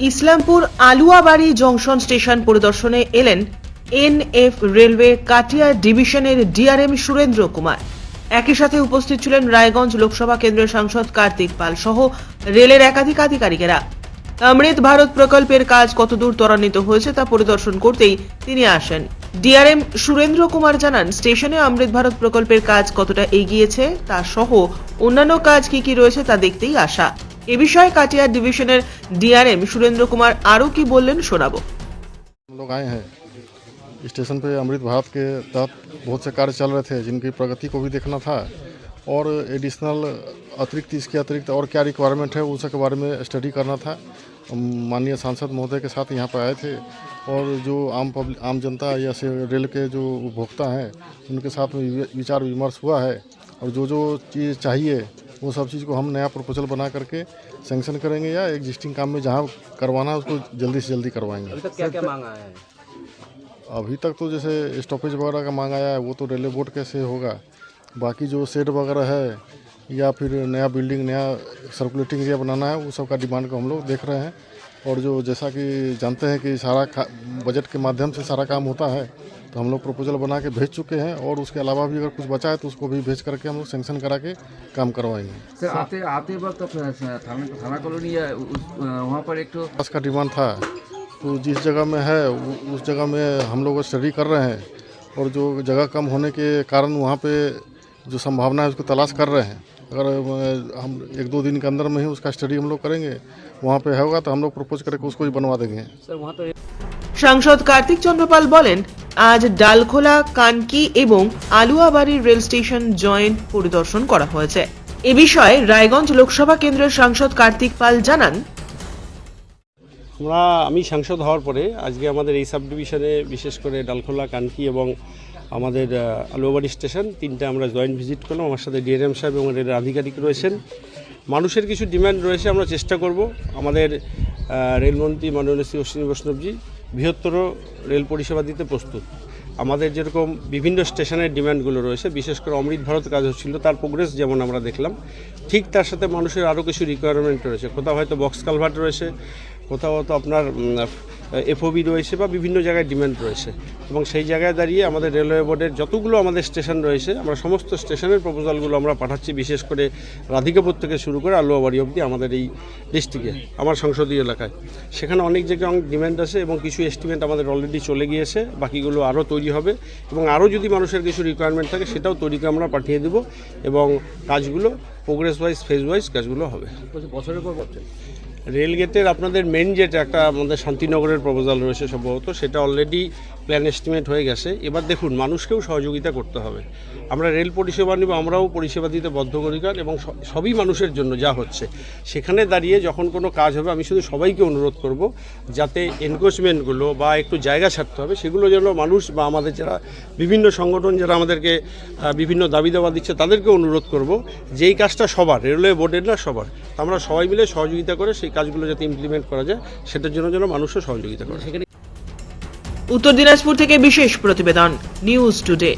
Islampur Aluabari junction station পরিদর্শনে এলেন NF railway কাটিয়া ডিভিশনের ডিআরএম সুরেন্দ্র কুমার। একই সাথে উপস্থিত ছিলেন রায়গঞ্জ লোকসভা কেন্দ্রের সাংসদ কার্তিক পাল সহ রেলের একাধিক আধিকারিকেরা। অমৃত ভারত প্রকল্পের কাজ কতদূর ত্বরান্বিত হয়েছে তা পরিদর্শন করতেই তিনি আসেন। ডিআরএম সুরেন্দ্র কুমার জানান, স্টেশনে অমৃত ভারত প্রকল্পের কাজ কতটা এগিয়েছে তা সহ অন্যান্য কাজ কি কি রয়েছে তা দেখতেই আসা। এ বিষয়ে কাটিয়ার ডিভিশনের ডিআরএম সুরেন্দ্র কুমার আরও কি বললেন শোনাবো हम लोग आए हैं स्टेशन पे अमृत भारत के तहत बहुत से कार्य चल रहे थे जिनकी प्रगति को भी देखना था और एडिशनल अतिरिक्त इसके अतिरिक्त और क्या रिक्वायरमेंट है उन सबके बारे में स्टडी करना था हम माननीय सांसद महोदय के साथ यहाँ पर आए थे और जो आम पब्लिक आम जनता या से रेल के जो उपभोक्ता हैं उनके साथ में वि- विचार विमर्श हुआ है और जो जो चीज़ चाहिए वो सब चीज़ को हम नया प्रपोजल बना करके सेंक्शन करेंगे या एग्जिस्टिंग काम में जहाँ करवाना है उसको जल्दी से जल्दी करवाएँगे। अभी तक क्या क्या मांगा है? अभी तक तो जैसे स्टॉपेज वगैरह का मांग आया है वो तो रेलवे बोर्ड कैसे होगा? बाकी जो सेट वगैरह है या फिर नया बिल्डिंग नया सर्कुलेटिंग एरिया बनाना है वो सब का डिमांड को हम लोग देख रहे हैं। और जो जैसा कि जानते हैं कि सारा खा- बजट के माध्यम से सारा काम होता है तो हम लोग प्रपोजल बना के भेज चुके हैं और उसके अलावा भी अगर कुछ बचा है तो उसको भी भेज करके हम लोग सेंक्शन करा के काम करवाएँगे। सर आते आते वक्त तो थाना कॉलोनी या वहाँ पर एक तो पास का डिमांड था तो जिस जगह में है उस जगह में हम लोग स्टडी कर रहे हैं और जो जगह कम होने के कारण वहाँ पे जो संभावना है उसको तलाश कर रहे हैं। अगर हम एक दो दिन के अंदर में ही उसका स्टडी हम लोग करेंगे वहाँ पे होगा तो हम लोग प्रपोज करके उसको ही बनवा देंगे। सर वहाँ तो সাংসদ কার্তিক চন্দ্রপাল বলেন, আজ ডালখোলা, কানকি এবং আলুয়াবাড়ি রেল স্টেশন জয়েন্ট পরিদর্শন করা হয়েছে। এ বিষয়ে রায়গঞ্জ লোকসভা কেন্দ্রের সাংসদ কার্তিক পাল জানান, আমরা, আমি সাংসদ হওয়ার পরে আজকে আমাদের এই সাব ডিভিশনে বিশেষ করে ডালখোলা, কানকি এবং আমাদের আলুয়াবাড়ি স্টেশন তিনটা আমরা জয়েন্ট ভিজিট করলাম। আমার সাথে ডিআরএম সাহেব এবং রেলের আধিকারিক রয়েছেন। মানুষের কিছু ডিমান্ড রয়েছে, আমরা চেষ্টা করব। আমাদের রেলমন্ত্রী মাননীয় শ্রী অশ্বিনী বৈষ্ণবজি বৃহত্তর রেল পরিষেবা দিতে প্রস্তুত। আমাদের যেরকম বিভিন্ন স্টেশনের ডিম্যান্ডগুলো রয়েছে, বিশেষ করে অমৃত ভারত কাজ হচ্ছিল, তার প্রোগ্রেস যেমন আমরা দেখলাম, ঠিক তার সাথে মানুষের আরও কিছু রিকোয়ারমেন্ট রয়েছে। কোথাও হয়তো বক্স কালভার্ট রয়েছে কোথাও তো আপনার এফওবি রয়েছে বা বিভিন্ন জায়গায় ডিমান্ড রয়েছে। এবং সেই জায়গায় দাঁড়িয়ে আমাদের রেলওয়ে বোর্ডের যতগুলো আমাদের স্টেশন রয়েছে, আমরা সমস্ত স্টেশনের প্রপোজালগুলো আমরা পাঠাচ্ছি, বিশেষ করে রাধিকাপুর থেকে শুরু করে আলুয়াবাড়ি অবধি আমাদের এই ডিস্ট্রিক্টে আমার সংসদীয় এলাকায়। সেখানে অনেক জায়গায় অনেক ডিমান্ড আছে এবং কিছু এস্টিমেট আমাদের অলরেডি চলে গিয়েছে, বাকিগুলো আরও তৈরি হবে এবং আরও যদি মানুষের কিছু রিকোয়ারমেন্ট থাকে সেটাও তৈরি করে আমরা পাঠিয়ে দেবো এবং কাজগুলো প্রোগ্রেস ওয়াইজ ফেজ ওয়াইজ কাজগুলো হবে। বছরের পর বছর রেল গেটের আপনাদের মেন যেটা একটা আমাদের শান্তিনগরের প্রপোজাল রয়েছে সম্ভবত, সেটা অলরেডি প্ল্যান এস্টিমেট হয়ে গেছে। এবার দেখুন, মানুষকেও সহযোগিতা করতে হবে। আমরা রেল পরিষেবা নিব, আমরাও পরিষেবা দিতে বদ্ধপরিকর এবং সবই মানুষের জন্য যা হচ্ছে। সেখানে দাঁড়িয়ে যখন কোনো কাজ হবে, আমি শুধু সবাইকে অনুরোধ করব যাতে এনক্রোচমেন্টগুলো বা একটু জায়গা ছাড়তে হবে, সেগুলো যেন মানুষ বা আমাদের যারা বিভিন্ন সংগঠন যারা আমাদেরকে বিভিন্ন দাবি দাবা দিচ্ছে, তাদেরকে অনুরোধ করব যেই কাজটা সবার, রেলওয়ে বোর্ডের না সবার। আমরা সবাই মিলে সহযোগিতা করে সেই কাজগুলো যাতে ইমপ্লিমেন্ট করা যায়, সেটার জন্য যেন মানুষও সহযোগিতা করে। উত্তর দিনাজপুর থেকে বিশেষ প্রতিবেদন নিউজ টুডে